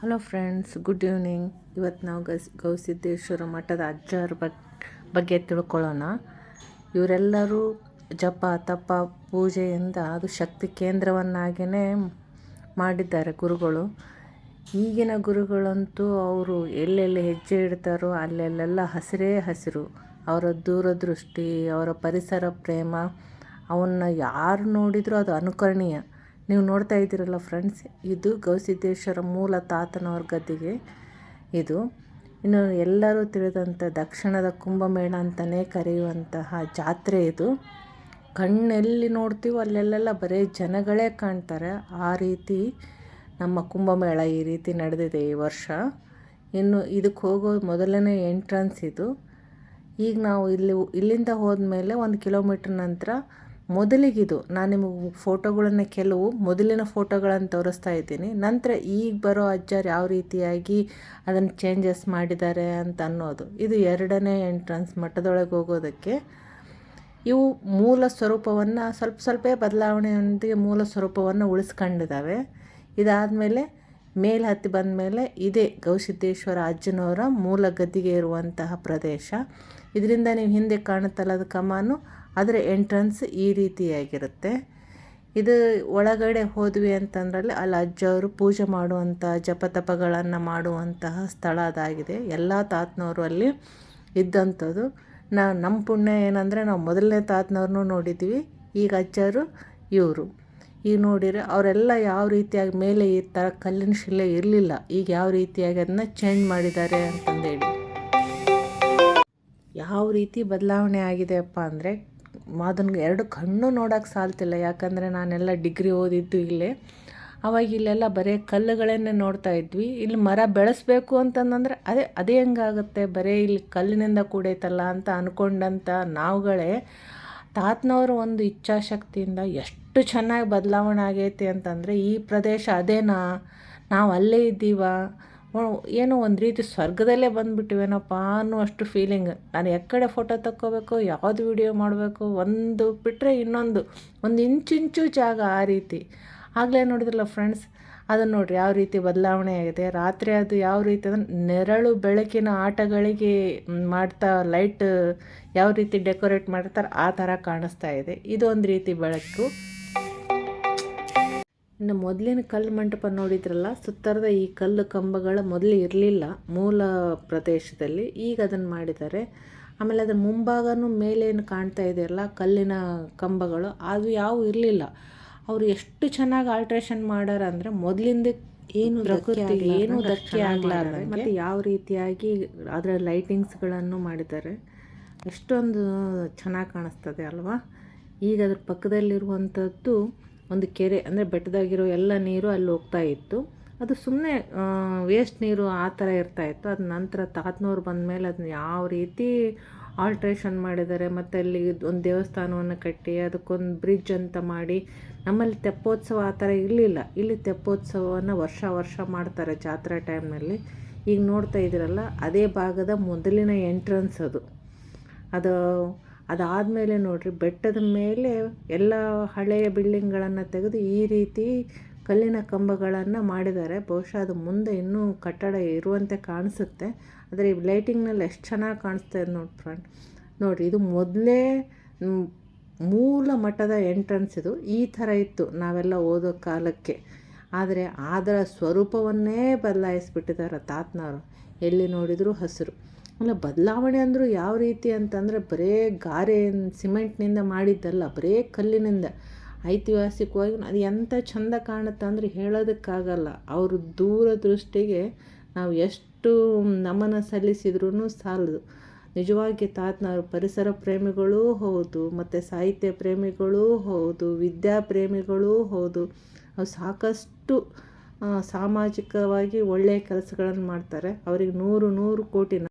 Hello friends good evening ಇವತ್ತು ನಾವು ಗಸ್ ಗವಿಸಿದ್ದೇಶ್ವರ ಮಠದ ಅಜ್ಜರ ಬಗ್, ಬಗ್ಗೆ ತಿಳ್ಕೊಳ್ಳೋಣ. ಇವರೆಲ್ಲರೂ ಜಪ, ತಪ, ಪೂಜೆಯಿಂದ ಅದು ಶಕ್ತಿ ಕೇಂದ್ರವನ್ನಾಗಿಯೇ ಮಾಡಿದ್ದಾರೆ ಗುರುಗಳು. ಈಗಿನ ಗುರುಗಳಂತೂ ಅವರು ಎಲ್ಲೆಲ್ಲಿ ಹೆಜ್ಜೆ ಇಡ್ತಾರೋ ಅಲ್ಲೆಲ್ಲೆಲ್ಲ ಹಸಿರೇ ಹಸಿರು. ಅವರ ದೂರದೃಷ್ಟಿ, ಅವರ ಪರಿಸರ ಪ್ರೇಮ, ಅವನ್ನ ಯಾರು ನೋಡಿದರೂ ಅದು ಅನುಕರಣೀಯ. ನೀವು ನೋಡ್ತಾ ಇದ್ದೀರಲ್ಲ ಫ್ರೆಂಡ್ಸ್, ಇದು ಗವಿಸಿದ್ದೇಶ್ವರ ಮೂಲ ತಾತನವ್ರ ಗದ್ದಿಗೆ. ಇದು ಇನ್ನು ಎಲ್ಲರೂ ತಿಳಿದಂಥ ದಕ್ಷಿಣದ ಕುಂಭಮೇಳ ಅಂತಲೇ ಕರೆಯುವಂತಹ ಜಾತ್ರೆ ಇದು. ಕಣ್ಣೆಲ್ಲಿ ನೋಡ್ತೀವೋ ಅಲ್ಲೆಲ್ಲೆಲ್ಲ ಬರೀ ಜನಗಳೇ ಕಾಣ್ತಾರೆ. ಆ ರೀತಿ ನಮ್ಮ ಕುಂಭಮೇಳ ಈ ರೀತಿ ನಡೆದಿದೆ ಈ ವರ್ಷ. ಇನ್ನು ಇದಕ್ಕೆ ಹೋಗೋ ಮೊದಲನೇ ಎಂಟ್ರೆನ್ಸ್ ಇದು. ಈಗ ನಾವು ಇಲ್ಲಿ, ಇಲ್ಲಿಂದ ಹೋದ್ಮೇಲೆ ಒಂದು ಕಿಲೋಮೀಟ್ರ್ ನಂತರ ಮೊದಲಿಗಿದು, ನಾನು ನಿಮಗೆ ಫೋಟೋಗಳನ್ನು ಕೆಲವು ಮೊದಲಿನ ಫೋಟೋಗಳನ್ನು ತೋರಿಸ್ತಾ ಇದ್ದೀನಿ. ನಂತರ ಈಗ ಬರೋ ಅಜ್ಜರು ಯಾವ ರೀತಿಯಾಗಿ ಅದನ್ನು ಚೇಂಜಸ್ ಮಾಡಿದ್ದಾರೆ ಅಂತ ಅನ್ನೋದು. ಇದು ಎರಡನೇ ಎಂಟ್ರೆನ್ಸ್ ಮಠದೊಳಗೆ ಹೋಗೋದಕ್ಕೆ. ಇವು ಮೂಲ ಸ್ವರೂಪವನ್ನು ಸ್ವಲ್ಪ ಸ್ವಲ್ಪ ಬದಲಾವಣೆಯೊಂದಿಗೆ ಮೂಲ ಸ್ವರೂಪವನ್ನು ಉಳಿಸ್ಕೊಂಡಿದ್ದಾವೆ ಇದಾದಮೇಲೆ ಮೇಲೆ ಹತ್ತಿ ಬಂದ ಮೇಲೆ ಇದೇ ಗವಿಸಿದ್ದೇಶ್ವರ ಅಜ್ಜನವರ ಮೂಲ ಗದ್ದಿಗೆ ಇರುವಂತಹ ಪ್ರದೇಶ. ಇದರಿಂದ ನೀವು ಹಿಂದೆ ಕಾಣುತ್ತಲ್ಲ ಅದು ಕಮಾನು ಅದರ ಎಂಟ್ರೆನ್ಸ್ ಈ ರೀತಿಯಾಗಿರುತ್ತೆ. ಇದು ಒಳಗಡೆ ಹೋದ್ವಿ ಅಂತಂದ್ರಲ್ಲಿ ಅಲ್ಲಿ ಅಜ್ಜವರು ಪೂಜೆ ಮಾಡುವಂಥ ಜಪತಪಗಳನ್ನು ಮಾಡುವಂತಹ ಸ್ಥಳ ಅದಾಗಿದೆ. ಎಲ್ಲ ತಾತ್ನವರು ಅಲ್ಲಿ ಇದ್ದಂಥದ್ದು. ನಾ ನಮ್ಮ ಪುಣ್ಯ ಏನಂದರೆ ನಾವು ಮೊದಲನೇ ತಾತ್ನವ್ರನ್ನೂ ನೋಡಿದ್ವಿ. ಈಗ ಅಜ್ಜರು ಇವರು. ಈಗ ನೋಡಿದರೆ ಅವರೆಲ್ಲ ಯಾವ ರೀತಿಯಾಗಿ ಮೇಲೆ ಈ ಥರ ಕಲ್ಲಿನ ಶಿಲೆ ಇರಲಿಲ್ಲ. ಈಗ ಯಾವ ರೀತಿಯಾಗಿ ಅದನ್ನ ಚೇಂಜ್ ಮಾಡಿದ್ದಾರೆ ಅಂತಂದೇಳಿ ಯಾವ ರೀತಿ ಬದಲಾವಣೆ ಆಗಿದೆಯಪ್ಪ ಅಂದರೆ ಅದನ್ನು ಎರಡು ಕಣ್ಣು ನೋಡೋಕೆ ಸಾಲ್ತಿಲ್ಲ. ಯಾಕಂದರೆ ನಾನೆಲ್ಲ ಡಿಗ್ರಿ ಓದಿದ್ದು ಇಲ್ಲೇ. ಅವಾಗ ಇಲ್ಲೆಲ್ಲ ಬರೀ ಕಲ್ಲುಗಳನ್ನೇ ನೋಡ್ತಾ ಇದ್ವಿ. ಇಲ್ಲಿ ಮರ ಬೆಳೆಸಬೇಕು ಅಂತಂದ್ರೆ ಅದೇ ಅದೇ ಹೆಂಗಾಗುತ್ತೆ? ಬರೀ ಇಲ್ಲಿ ಕಲ್ಲಿನಿಂದ ಕೂಡೈತಲ್ಲ ಅಂತ ಅಂದ್ಕೊಂಡಂಥ ನಾವುಗಳೇ ತಾತನವರು ಒಂದು ಇಚ್ಛಾಶಕ್ತಿಯಿಂದ ಎಷ್ಟು ಚೆನ್ನಾಗಿ ಬದಲಾವಣೆ ಆಗೈತಿ ಅಂತಂದರೆ ಈ ಪ್ರದೇಶ ಅದೇನಾ? ನಾವು ಅಲ್ಲೇ ಇದ್ದೀವ? ಏನೋ ಒಂದು ರೀತಿ ಸ್ವರ್ಗದಲ್ಲೇ ಬಂದುಬಿಟ್ಟಿವೇನಪ್ಪ ಅನ್ನುವಷ್ಟು ಫೀಲಿಂಗ್ ನಾನು ಎಕ್ಕಡೆ ಫೋಟೋ ತಕ್ಕೋಬೇಕು, ಯಾವುದು ವಿಡಿಯೋ ಮಾಡಬೇಕು, ಒಂದು ಬಿಟ್ಟರೆ ಇನ್ನೊಂದು, ಒಂದು ಇಂಚಿಂಚು ಜಾಗ ಆ ರೀತಿ. ಆಗಲೇ ನೋಡಿದ್ರಲ್ಲ ಫ್ರೆಂಡ್ಸ್ ಅದನ್ನು ನೋಡಿರಿ ಯಾವ ರೀತಿ ಬದಲಾವಣೆ ಆಗಿದೆ. ರಾತ್ರಿ ಅದು ಯಾವ ರೀತಿ ಅಂದರೆ ನೆರಳು ಬೆಳಕಿನ ಆಟಗಳಿಗೆ ಮಾಡ್ತಾ ಲೈಟ್ ಯಾವ ರೀತಿ ಡೆಕೋರೇಟ್ ಮಾಡ್ತಾರೆ ಆ ಥರ ಕಾಣಿಸ್ತಾ ಇದೆ. ಇದೊಂದು ರೀತಿ ಬೆಳಕು. ಇನ್ನು ಮೊದಲಿನ ಕಲ್ಲು ಮಂಟಪ ನೋಡಿದ್ರಲ್ಲ, ಸುತ್ತರದ ಈ ಕಲ್ಲು ಕಂಬಗಳ ಮೊದಲು ಇರಲಿಲ್ಲ ಮೂಲ ಪ್ರದೇಶದಲ್ಲಿ. ಈಗ ಅದನ್ನು ಮಾಡಿದ್ದಾರೆ. ಆಮೇಲೆ ಅದರ ಮುಂಭಾಗನೂ ಮೇಲೇನು ಕಾಣ್ತಾ ಇದೆಯಲ್ಲ ಕಲ್ಲಿನ ಕಂಬಗಳು, ಅದು ಯಾವ ಇರಲಿಲ್ಲ. ಅವರು ಎಷ್ಟು ಚೆನ್ನಾಗಿ ಆಲ್ಟ್ರೇಷನ್ ಮಾಡಾರ ಅಂದ್ರೆ ಮೊದಲಿಂದ ಏನು ಪ್ರಕೃತಿ ಏನು ಧಕ್ಕೆ ಆಗಲಾರ್ದೆ ಮತ್ತೆ ಯಾವ ರೀತಿಯಾಗಿ ಅದರ ಲೈಟಿಂಗ್ಸ್ಗಳನ್ನು ಮಾಡಿದ್ದಾರೆ. ಎಷ್ಟೊಂದು ಚೆನ್ನಾಗಿ ಕಾಣಿಸ್ತದೆ ಅಲ್ವಾ? ಈಗ ಅದ್ರ ಪಕ್ಕದಲ್ಲಿರುವಂಥದ್ದು ಒಂದು ಕೆರೆ ಅಂದರೆ ಬೆಟ್ಟದಾಗಿರೋ ಎಲ್ಲ ನೀರು ಅಲ್ಲಿ ಹೋಗ್ತಾ ಇತ್ತು. ಅದು ಸುಮ್ಮನೆ ವೇಸ್ಟ್ ನೀರು ಆ ಥರ ಇರ್ತಾಯಿತ್ತು ಅದು ನಂತರ ತಾತನವ್ರು ಬಂದ ಮೇಲೆ ಅದನ್ನ ಯಾವ ರೀತಿ ಆಲ್ಟ್ರೇಷನ್ ಮಾಡಿದ್ದಾರೆ. ಮತ್ತು ಅಲ್ಲಿ ಒಂದು ದೇವಸ್ಥಾನವನ್ನು ಕಟ್ಟಿ ಅದಕ್ಕೊಂದು ಬ್ರಿಡ್ಜ್ ಅಂತ ಮಾಡಿ ನಮ್ಮಲ್ಲಿ ತೆಪ್ಪೋತ್ಸವ ಆ ಥರ ಇರಲಿಲ್ಲ. ಇಲ್ಲಿ ತೆಪ್ಪೋತ್ಸವವನ್ನು ವರ್ಷ ವರ್ಷ ಮಾಡ್ತಾರೆ ಜಾತ್ರಾ ಟೈಮ್ನಲ್ಲಿ ಈಗ ನೋಡ್ತಾ ಇದ್ದೀರಲ್ಲ, ಅದೇ ಭಾಗದ ಮೊದಲಿನ ಎಂಟ್ರೆನ್ಸ್ ಅದು. ಅದು ಅದಾದಮೇಲೆ ನೋಡಿರಿ, ಬೆಟ್ಟದ ಮೇಲೆ ಎಲ್ಲ ಹಳೆಯ ಬಿಲ್ಡಿಂಗ್ಗಳನ್ನು ತೆಗೆದು ಈ ರೀತಿ ಕಲ್ಲಿನ ಕಂಬಗಳನ್ನು ಮಾಡಿದ್ದಾರೆ. ಬಹುಶಃ ಅದು ಮುಂದೆ ಇನ್ನೂ ಕಟ್ಟಡ ಇರುವಂತೆ ಕಾಣಿಸುತ್ತೆ. ಆದರೆ ಈ ಲೈಟಿಂಗ್ನಲ್ಲಿ ಎಷ್ಟು ಚೆನ್ನಾಗಿ ಕಾಣಿಸ್ತಾ ಇದೆ ನೋಡಿ ಫ್ರೆಂಡ್. ನೋಡಿ, ಇದು ಮೊದಲೇ ಮೂಲ ಮಠದ ಎಂಟ್ರೆನ್ಸ್ ಇದು. ಈ ಥರ ಇತ್ತು ನಾವೆಲ್ಲ ಓದೋ ಕಾಲಕ್ಕೆ. ಆದರೆ ಅದರ ಸ್ವರೂಪವನ್ನೇ ಬದಲಾಯಿಸಿಬಿಟ್ಟಿದ್ದಾರೆ ತಾತ್ನವರು. ಎಲ್ಲಿ ನೋಡಿದರೂ ಹಸಿರು. ಅಲ್ಲ, ಬದಲಾವಣೆ ಅಂದರೂ ಯಾವ ರೀತಿ ಅಂತಂದರೆ ಬರೇ ಗಾರೆ, ಸಿಮೆಂಟ್ನಿಂದ ಮಾಡಿದ್ದಲ್ಲ, ಬರೇ ಕಲ್ಲಿನಿಂದ. ಐತಿಹಾಸಿಕವಾಗಿ ಅದು ಎಂಥ ಚಂದ ಕಾಣುತ್ತೆ ಅಂದರೆ ಹೇಳೋದಕ್ಕಾಗಲ್ಲ. ದೂರ ದೂರದೃಷ್ಟಿಗೆ ನಾವು ಎಷ್ಟು ನಮನ ಸಲ್ಲಿಸಿದ್ರೂ ಸಾಲದು. ನಿಜವಾಗಿ ತಾತನವರು ಪರಿಸರ ಪ್ರೇಮಿಗಳೂ ಹೌದು, ಮತ್ತು ಸಾಹಿತ್ಯ ಪ್ರೇಮಿಗಳೂ ಹೌದು, ವಿದ್ಯಾ ಪ್ರೇಮಿಗಳೂ ಹೌದು. ಅವ್ರು ಸಾಕಷ್ಟು ಸಾಮಾಜಿಕವಾಗಿ ಒಳ್ಳೆಯ ಕೆಲಸಗಳನ್ನು ಮಾಡ್ತಾರೆ. ಅವ್ರಿಗೆ ನೂರು ನೂರು ಕೋಟಿ